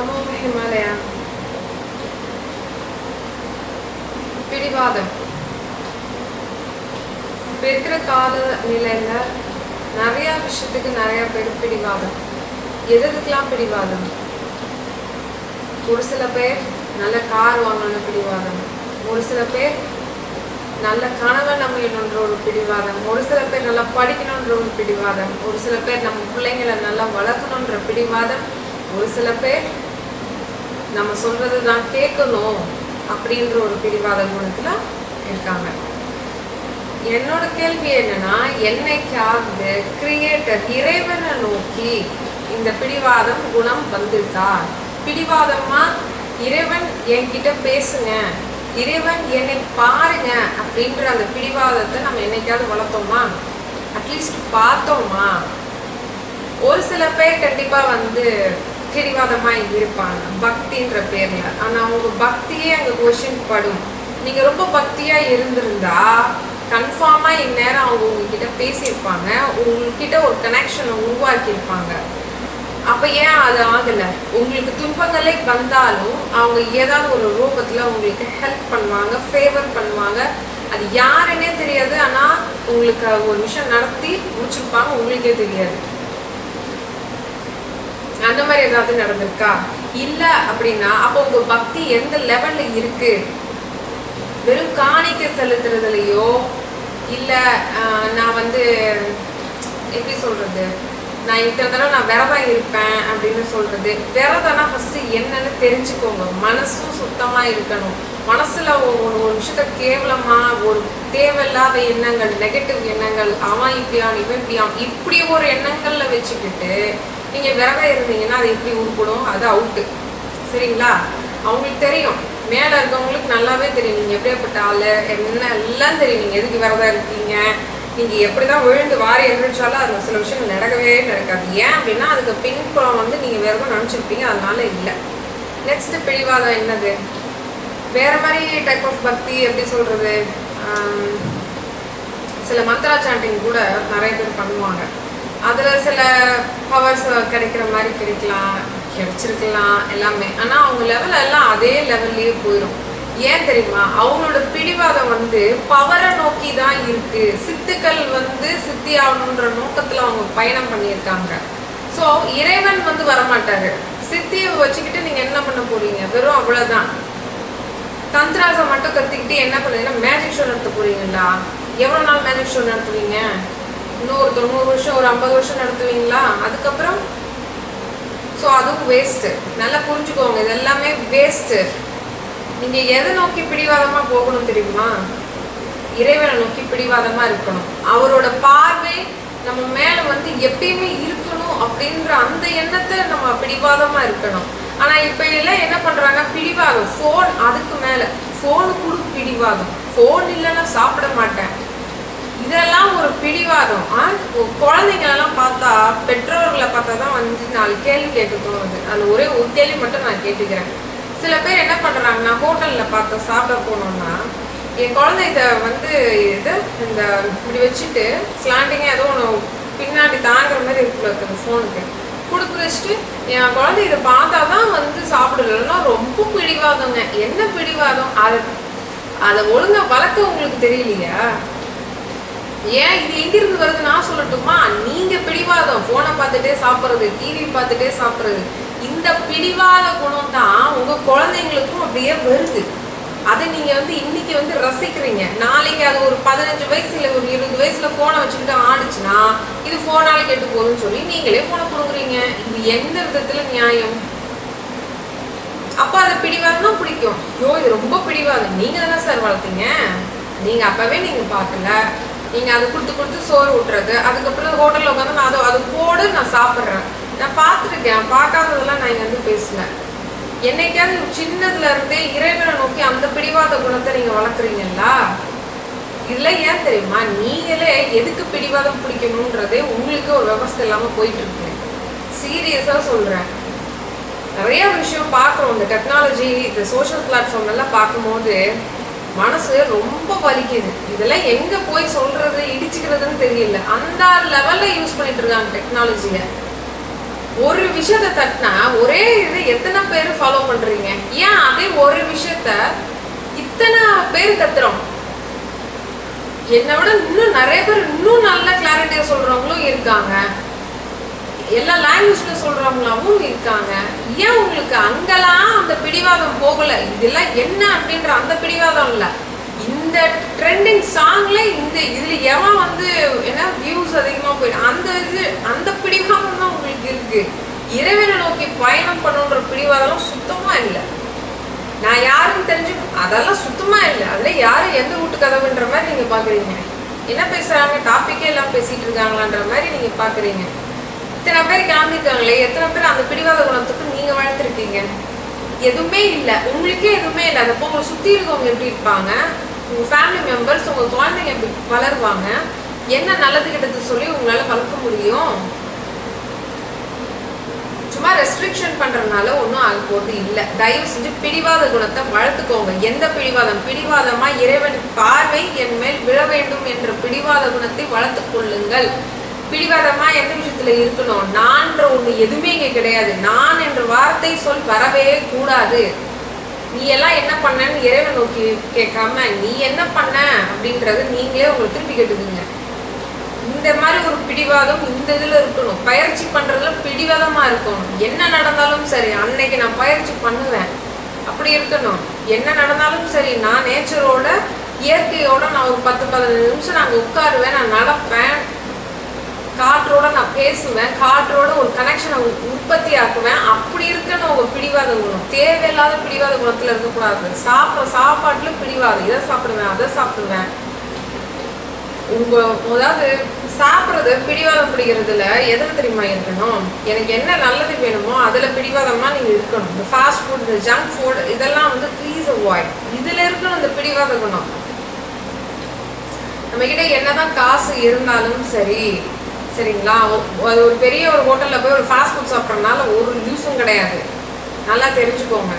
நமோ ஹிமாலயா பிடிவாதம் இப்ப இருக்கிற கால நிலையில நிறைய விஷயத்துக்கு நிறைய பேர் பிடிவாதம் எதுக்கெல்லாம் பிடிவாதம் ஒரு சில பேர் நல்ல கார் வாங்கணும்னு பிடிவாதம் ஒரு சில பேர் நல்ல கணவன் அமையணுன்ற ஒரு பிடிவாதம் ஒரு சில பேர் நல்லா படிக்கணுன்ற ஒரு பிடிவாதம் ஒரு சில பேர் நம்ம பிள்ளைங்களை நல்லா வளர்க்கணுன்ற பிடிவாதம் ஒரு சில பேர் நம்ம சொல்றது தான் கேட்கணும் அப்படின்ற ஒரு பிடிவாத குணத்துல இருக்காங்க. என்னோட கேள்வி என்னன்னா என்னைக்காவது கிரியேட்டர் இறைவனை நோக்கி இந்த பிடிவாதம் குணம் வந்திருக்கா? பிடிவாதமா இறைவன் என்கிட்ட பேசுங்க. இறைவன் என்னை பாருங்க அப்படின்ற அந்த பிடிவாதத்தை நம்ம என்னைக்காவது வளர்த்தோமா? அட்லீஸ்ட் பார்த்தோமா? ஒரு சில பேர் கண்டிப்பா வந்து பிடிவாதமா இருப்பாங்க பக்தின்ற பேர்ல. ஆனா அவங்க பக்தியே அங்க கொஷின் படும் நீங்க ரொம்ப பக்தியா இருந்திருந்தா கன்ஃபார்மா இந்நேரம் அவங்க உங்ககிட்ட பேசியிருப்பாங்க. உங்ககிட்ட ஒரு கனெக்ஷனை உருவாக்கியிருப்பாங்க. அப்ப ஏன் அது ஆகல? உங்களுக்கு துன்பங்களே வந்தாலும் அவங்க ஏதாவது ஒரு ரூபத்துல உங்களுக்கு ஹெல்ப் பண்ணுவாங்க ஃபேவர் பண்ணுவாங்க. அது யாருன்னே தெரியாது. ஆனா உங்களுக்கு ஒரு விஷயம் நடத்தி முடிச்சிருப்பாங்க. உங்களுக்கே தெரியாது. அந்த மாதிரி ஏதாவது நடந்திருக்கா? இல்ல அப்படின்னா அப்போ உங்க பக்தி எந்த லெவல்ல இருக்கு? வெறும் காணிக்கை செலுத்துறதுலயோ இல்ல ஆஹ், நான் வந்து எப்படி சொல்றது? நான் இத்தனை தடவை நான் விரதம் இருப்பேன் அப்படின்னு சொல்றது. விரதம்னா ஃபர்ஸ்ட் என்னன்னு தெரிஞ்சுக்கோங்க. மனசும் சுத்தமா இருக்கணும். மனசுல ஒரு ஒரு ஒரு விஷயத்த கேவலமா ஒரு தேவையில்லாத எண்ணங்கள் நெகட்டிவ் எண்ணங்கள் அவன் இப்படியான் இவன் இப்படியான் இப்படி ஒரு எண்ணங்கள்ல வச்சுக்கிட்டு நீங்கள் விரதம் இருந்தீங்கன்னா அது எப்படி உருப்படும்? அது அவுட்டு சரிங்களா? அவங்களுக்கு தெரியும். மேலே இருக்கவங்களுக்கு நல்லாவே தெரியும். நீங்கள் எப்படியாப்பட்ட ஆள்? என்ன எல்லாம் தெரியும். நீங்கள் எதுக்கு விரதம் இருக்கீங்க? நீங்கள் எப்படி தான் விழுந்து வாரி எழுந்திரிச்சாலும் அதுல சில விஷயங்கள் நடக்கவே நடக்காது. ஏன் அப்படின்னா அதுக்கு பின்புறம் வந்து நீங்கள் விரதம் நினச்சிருப்பீங்க. அதனால இல்லை. நெக்ஸ்ட் பிடிவாதம் என்னது? வேற மாதிரி டைப் ஆஃப் பக்தி எப்படி சொல்கிறது சில மந்திரா சாண்டிங் கூட நிறைய பேர் பண்ணுவாங்க. அதுல சில பவர்ஸ் கிடைக்கிற மாதிரி கிடைக்கலாம் கிடைச்சிருக்கலாம் எல்லாமே. ஆனா அவங்க லெவல் எல்லாம் அதே லெவல்லயே போயிடும் ஏன் தெரியுமா? அவங்களோட பிடிவாதம் வந்து பவரை நோக்கி தான் இருக்கு. சித்துக்கள் வந்து சித்தி ஆகணுன்ற நோக்கத்துல அவங்க பயணம் பண்ணியிருக்காங்க. ஸோ இறைவன் வந்து வரமாட்டாரு. சித்தியை வச்சுக்கிட்டு நீங்க என்ன பண்ண போறீங்க? வெறும் அவ்வளவுதான். தந்திராசம் மட்டும் கத்துக்கிட்டு என்ன பண்ணுறீங்கன்னா மேஜிக் ஷோ நடத்த போறீங்களா எவ்வளவு நாள் மேஜிக் ஷோ நடத்துவீங்க? இன்னும் ஒரு தொண்ணூறு வருஷம் ஒரு ஐம்பது வருஷம் நடத்துவீங்களா? அதுக்கப்புறம் ஸோ அதுவும் வேஸ்ட்டு நல்லா புரிஞ்சுக்கோங்க இது எல்லாமே வேஸ்ட்டு நீங்க எதை நோக்கி பிடிவாதமா போகணும் தெரியுமா? இறைவனை நோக்கி பிடிவாதமா இருக்கணும். அவரோட பார்வை நம்ம மேல வந்து எப்பயுமே இருக்கணும் அப்படின்ற அந்த எண்ணத்தை நம்ம பிடிவாதமா இருக்கணும். ஆனா இப்ப எல்லாம் என்ன பண்ணுறாங்க பிடிவாதம். ஃபோன் அதுக்கு மேல. ஃபோனு கூட பிடிவாதம். ஃபோன் இல்லைன்னா சாப்பிட மாட்டேன். இதெல்லாம் ஒரு பிடிவாதம். குழந்தைங்களெல்லாம் பார்த்தா பெற்றோர்களை பார்த்தா தான் வந்து நாலு கேள்வி கேட்க தோணுது. அது ஒரே ஒரு கேள்வி மட்டும் நான் கேட்டுக்கிறேன். சில பேர் என்ன பண்ணுறாங்கன்னா ஹோட்டலில் பார்த்து சாப்பிட போனோம்னா என் குழந்தை இதை வந்து இது இந்த இப்படி வச்சுட்டு ஸ்லாண்டிங்காக ஏதோ ஒன்று பின்னாடி தாங்குற மாதிரி இருக்குல்ல இருக்குது ஃபோனுக்கு கொடுத்து வச்சுட்டு என் குழந்தை இதை பார்த்தா தான் வந்து சாப்பிடலன்னா ரொம்ப பிடிவாதங்க. என்ன பிடிவாதம்? அதை அதை ஒழுங்காக வளர்க்க உங்களுக்கு தெரியலையா? ஏன் இது எங்கிருந்து வருது நான் சொல்லட்டுமா? நீங்க பிடிவாதம். போனை பார்த்துட்டே சாப்பிட்றது டிவி பார்த்துட்டே சாப்பிட்றது. இந்த பிடிவாத குணம் தான் உங்க குழந்தைங்களுக்கும் அப்படியே வருது. அதை நீங்க வந்து இன்னைக்கு வந்து ரசிக்கிறீங்க. நாளைக்கு அது ஒரு பதினஞ்சு வயசுல ஒரு இருபது வயசுல போனை வச்சுக்கிட்டு ஆடுச்சுன்னா இது போனால கெட்டு போகுதுன்னு சொல்லி நீங்களே போனை கொடுக்குறீங்க. இது எந்த விதத்துல நியாயம்? அப்ப அதை பிடிவாதம்னா பிடிக்கும். ஐயோ இது ரொம்ப பிடிவாதம். நீங்க தானே சார் வளர்த்தீங்க? நீங்க அப்பவே நீங்க பார்க்கல. நீங்கள் அது கொடுத்து கொடுத்து சோறு விட்டுறது அதுக்கப்புறம் ஹோட்டலில் உட்காந்து நான் அதை அது போடு நான் சாப்பிட்றேன். நான் பார்த்துருக்கேன் பார்க்காததெல்லாம் நான் இங்கே வந்து பேசுனேன் என்னைக்காவது சின்னதுல இருந்தே இறைவனை நோக்கி அந்த பிடிவாத குணத்தை நீங்கள் வளர்க்குறீங்களா இதுல ஏன் தெரியுமா? நீங்களே எதுக்கு பிடிவாதம் பிடிக்கணுன்றதே உங்களுக்கு ஒரு விவசாயம் இல்லாமல் போயிட்டு இருக்கு. சொல்கிறேன் நிறைய விஷயம் பார்க்குறோம். இந்த டெக்னாலஜி இந்த சோஷியல் பிளாட்ஃபார்ம் எல்லாம் பார்க்கும்போது மனசு ரொம்ப வலிக்குது. இதெல்லாம் எங்க போய் சொல்றது இடிச்சுக்கிறதுன்னு தெரியல. அந்த லெவல்ல யூஸ் பண்ணிட்டு இருக்காங்க டெக்னாலஜிய ஒரு விஷயத்த தட்டினா ஒரே இது எத்தனை பேர் ஃபாலோ பண்றீங்க? ஏன் அதே ஒரு விஷயத்த இத்தனை பேர் கத்துறோம்? என்னை விட இன்னும் நிறைய பேர் இன்னும் நல்ல கிளாரிட்டியா சொல்றவங்களும் இருக்காங்க. எல்லா லாங்குவேஜ்ல சொல்றவங்களாவும் இருக்காங்க. ஏன் உங்களுக்கு அங்கெல்லாம் அந்த பிடிவாதம் போகல? இதெல்லாம் என்ன அப்படின்ற அந்த பிடிவாதம் இல்ல. இந்த ட்ரெண்டிங் சாங்ல இந்த இதுல எவன் வந்து என்ன வியூஸ் அதிகமா போயிடும் அந்த இது அந்த பிடிவாதம் தான் உங்களுக்கு இருக்கு. இறைவனை நோக்கி பயணம் பண்ணுன்ற பிடிவாதம் சுத்தமா இல்லை. நான் யாருன்னு தெரிஞ்சு அதெல்லாம் சுத்தமா இல்லை. அதுல யாரும் எந்த வீட்டு கதவுன்ற மாதிரி நீங்க பாக்குறீங்க. என்ன பேசுறாங்க? டாபிக்கே எல்லாம் பேசிட்டு இருக்காங்களான்ற மாதிரி நீங்க பாக்குறீங்க. இத்தனை பேர் கிளம்பிருக்காங்களே எத்தனை பேர் அந்த பிடிவாத குணத்துக்கு நீங்க வளர்த்துருக்கீங்க எதுவுமே இல்லை. உங்களுக்கே எதுவுமே இல்லை. அந்த உங்களை சுத்தி இருக்கவங்க எப்படி இருப்பாங்க? உங்க ஃபேமிலி மெம்பர்ஸ் உங்க குழந்தைங்க எப்படி வளருவாங்க? என்ன நல்லது கிட்டது சொல்லி உங்களால வளர்க்க முடியும்? சும்மா ரெஸ்ட்ரிக்ஷன் பண்றதுனால ஒன்றும் ஆக போகிறது இல்லை. தயவு செஞ்சு பிடிவாத குணத்தை வளர்த்துக்கோங்க. எந்த பிடிவாதம்? பிடிவாதமா இறைவன் பார்வை என் மேல் விழ வேண்டும் என்ற பிடிவாத குணத்தை வளர்த்துக் கொள்ளுங்கள். பிடிவாதமா எந்த விஷயத்துல இருக்கணும்? நான்ற ஒண்ணு எதுவுமே இங்க கிடையாது. நான் என்ற வார்த்தை சொல் வரவே கூடாது. நீ எல்லாம் என்ன பண்ணன்னு இறைவன் நோக்கி கேட்காம நீ என்ன பண்ண? அப்படின்றத நீங்களே உங்களுக்கு திருப்பி கேட்டுக்குங்க. இந்த மாதிரி ஒரு பிடிவாதம் இந்த இதுல இருக்கணும். பயிற்சி பண்றதுல பிடிவாதமா இருக்கணும். என்ன நடந்தாலும் சரி அன்னைக்கு நான் பயிற்சி பண்ணுவேன். அப்படி இருக்கணும். என்ன நடந்தாலும் சரி நான் நேச்சரோட இயற்கையோட நான் ஒரு பத்து பதினஞ்சு நிமிஷம் நான் உட்காருவேன் நான் நடப்பேன். பேசுவேன் காற்றோட ஒரு கனெக்ஷனை உற்பத்தி ஆக்குவேன் அப்படி இருக்கணும் உங்க பிடிவாத குணம் தேவையில்லாத பிடிவாத குணத்துல இருக்கக்கூடாது. சாப்பிட சாப்பாட்டுல பிடிவாது இதை சாப்பிடுவேன் அதை சாப்பிடுவேன். உங்க அதாவது சாப்பிட்றது பிடிவாதம் பிடிக்கிறதுல எதில் தெரியுமா இருக்கணும்? எனக்கு என்ன நல்லது வேணுமோ அதுல பிடிவாதமா நீங்க இருக்கணும். இந்த ஃபாஸ்ட் ஃபுட் இந்த ஜங்க் ஃபுட் இதெல்லாம் வந்து ப்ளீஸ் அவாய்ட் இதுல இருக்கணும் இந்த பிடிவாத குணம். நம்ம கிட்ட என்னதான் காசு இருந்தாலும் சரி சரிங்களா? அது ஒரு பெரிய ஒரு ஹோட்டலில் போய் ஒரு ஃபாஸ்ட் ஃபுட் சாப்பிட்றதுனால ஒரு யூஸும் கிடையாது. நல்லா தெரிஞ்சுக்கோங்க.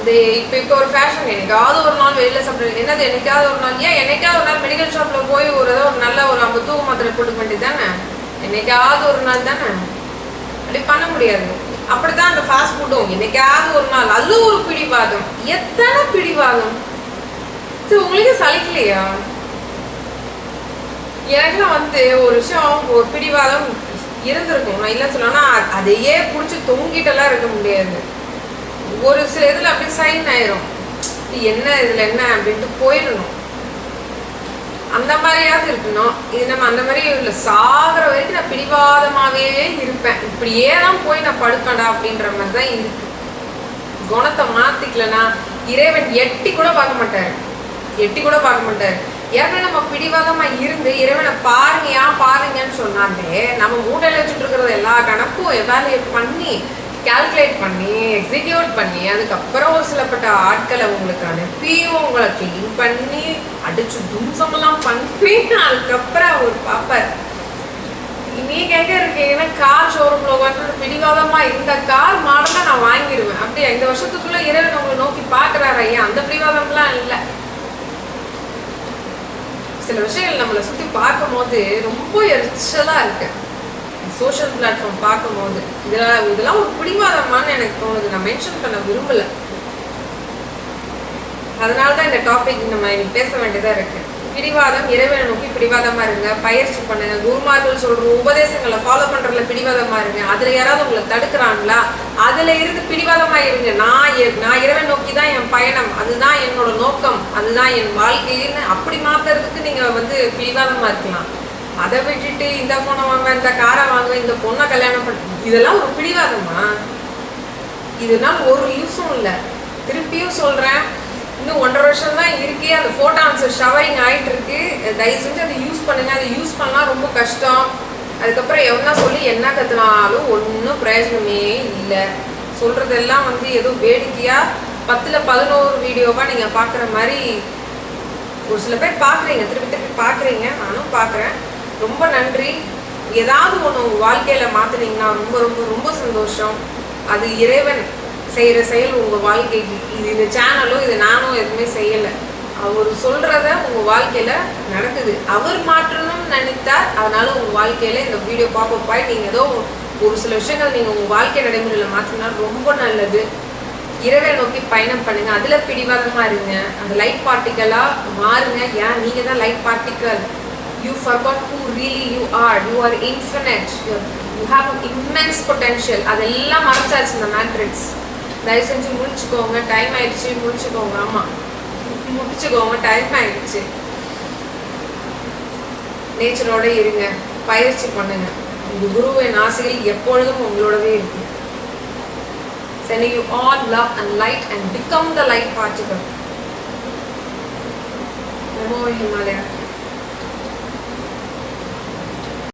இது இப்போ இப்போ ஒரு ஃபேஷன் என்னைக்காவது ஒரு நாள் வெளியில் சாப்பிட்றது என்னது என்னைக்காவது ஒரு நாள்? ஏன் என்னைக்காவது ஒரு நாள் மெடிக்கல் ஷாப்பில் போய் ஒரு ஏதோ ஒரு நல்ல ஒரு ஐம்பது தூக்கு மாத்திரை போட்டுக்க வேண்டியது தானே? என்னைக்காவது ஒரு நாள் தானே? அப்படி பண்ண முடியாது. அப்படித்தான் அந்த ஃபாஸ்ட் ஃபுட்டும் என்னைக்காவது ஒரு நாள். அது ஒரு பிடிவாதம். எத்தனை பிடிவாதம்? சரி உங்களுக்கு சலிக்கலையா? எனக்குலாம் வந்து ஒரு விஷயம் ஒரு பிடிவாதம் இருந்திருக்கும். நான் இல்லை சொல்லணும்னா அதையே பிடிச்சி தொங்கிட்டெல்லாம் இருக்க முடியாது. ஒரு சில இதுல அப்படியே சைன் ஆயிரும். என்ன இதுல என்ன அப்படின்ட்டு போயிடணும். அந்த மாதிரியாவது இருக்கணும். இது நம்ம அந்த மாதிரி இல்லை சாகிற வரைக்கும் நான் பிடிவாதமாவே இருப்பேன். இப்படியே தான் போய் நான் படுக்கடா அப்படின்ற மாதிரி தான் இருக்கு. குணத்தை மாத்திக்கலனா இறைவன் எட்டி கூட பார்க்க மாட்டார். எட்டி கூட பார்க்க மாட்டார். ஏற்கனவே நம்ம பிடிவாதமா இருந்து இறைவனை பாருங்கயா பாருங்கன்னு சொன்னாலே நம்ம மூட்டையில வச்சுட்டு இருக்கிற எல்லா கணக்கும் எவாலுவேட் பண்ணி கால்குலேட் பண்ணி எக்ஸிக்யூட் பண்ணி அதுக்கப்புறம் ஒரு சிலப்பட்ட ஆட்களை உங்களுக்கு அனுப்பி உங்களை க்ளீன் பண்ணி அடிச்சு தும்சமெல்லாம் பண்ணி அதுக்கப்புறம் அவர் பார்ப்பார். நீங்க எங்க இருக்கீங்கன்னா கார் ஷோரூம்ல உட்காந்து பிடிவாதமா இந்த கார் மாடலை நான் வாங்கிடுவேன் அப்படியே? இந்த வருஷத்துக்குள்ள இறைவன் உங்களை நோக்கி பாக்குறாரு ஐயா? அந்த பிடிவாதம்லாம் இல்லை. சில விஷயங்கள் நம்மளை சுத்தி பார்க்கும் போது ரொம்ப எரிச்சலா இருக்கு. சோஷியல் பிளாட்ஃபார்ம் பார்க்கும்போது. இதெல்லாம் இதெல்லாம் ஒரு பிடிவாதமான்னு எனக்கு தோணுது. நான் மென்ஷன் பண்ண விரும்பல. அதனால தான் இந்த டாபிக் நம்ம இன்னைக்கு பேச வேண்டியதா இருக்கு. பிடிவாதம் இறைவனை நோக்கி பிடிவாதமா இருங்க பயிற்சி பண்ணுங்க குருமார்கள் சொல்ற உபதேசங்களை ஃபாலோ பண்றதுல பிடிவாதமா இருங்க. அதுல யாராவது உங்களை தடுக்கிறாங்களா? அதுல இருந்து பிடிவாதமா இருங்க. நான் எ- நான் இறைவன் நோக்கி தான் என் பயணம் அதுதான் என்னோட நோக்கம் அதுதான் என் வாழ்க்கைன்னு அப்படி மாத்துறதுக்கு நீங்க வந்து பிடிவாதமா இருக்கலாம். அதை விட்டுட்டு இந்த போனை வாங்க இந்த காரை வாங்க இந்த பொண்ணை கல்யாணம் பண்ண இதெல்லாம் ஒரு பிடிவாதமா? இதனால ஒரு யூஸும் இல்லை. திருப்பியும் சொல்றேன் இன்னும் ஒன்றரை வருஷம் தான் இருக்கே அந்த ஃபோட்டான்ஸ் ஷவரிங் தயவு செஞ்சு அதை யூஸ் பண்ணுங்க. அதை யூஸ் பண்ணலாம் ரொம்ப கஷ்டம். அதுக்கப்புறம் எவ்வளோ சொல்லி என்ன கற்றுனாலும் ஒன்றும் பிரயோஜனமே இல்லை. சொல்கிறதெல்லாம் வந்து ஏதோ வேடிக்கையாக பத்தில் பதினோரு வீடியோவாக நீங்கள் பார்க்குற மாதிரி ஒரு சில பேர் பார்க்குறீங்க திருப்பி திருப்பி பார்க்குறீங்க நானும் பார்க்குறேன் ரொம்ப நன்றி. ஏதாவது ஒன்று உங்கள் வாழ்க்கையில் மாற்றுனீங்கன்னா ரொம்ப ரொம்ப ரொம்ப சந்தோஷம். அது இறைவன் செய்கிற செயல் உங்கள் வாழ்க்கைக்கு. இது இந்த சேனலும் இது நானும் எதுவுமே செய்யலை. அவர் சொல்கிறத உங்கள் வாழ்க்கையில் நடக்குது. அவர் மாற்றணும்னு நினைத்தார். அதனால உங்கள் வாழ்க்கையில் இந்த வீடியோ பாப்பப் ஆகி நீங்கள் ஏதோ ஒரு சில விஷயங்கள் நீங்க உங்க வாழ்க்கை நடைமுறையில மாற்றினா ரொம்ப நல்லது. இரவை நோக்கி பயணம் பண்ணுங்க. அதுல பிடிவாதமா இருங்க. அந்த லைட் பார்ட்டிக்கலா மாறுங்க. ஏன்? நீங்க தான் light particle you forgot who really you are you are infinite you have immense potential அதெல்லாம் மறைச்சாச்சு இந்த மேட்ரிக்ஸ் தயவு செஞ்சு முடிச்சுக்கோங்க டைம் ஆயிடுச்சு முடிச்சுக்கோங்க ஆமா. முடிச்சுக்கோங்க டைம் ஆயிடுச்சு நேச்சரோட இருங்க பயிற்சி பண்ணுங்க உங்க குருவின் ஆசைகள் எப்பொழுதும் உங்களோடவே இருக்கும் sending you all love and light and become the light particle. Namo Himalaya.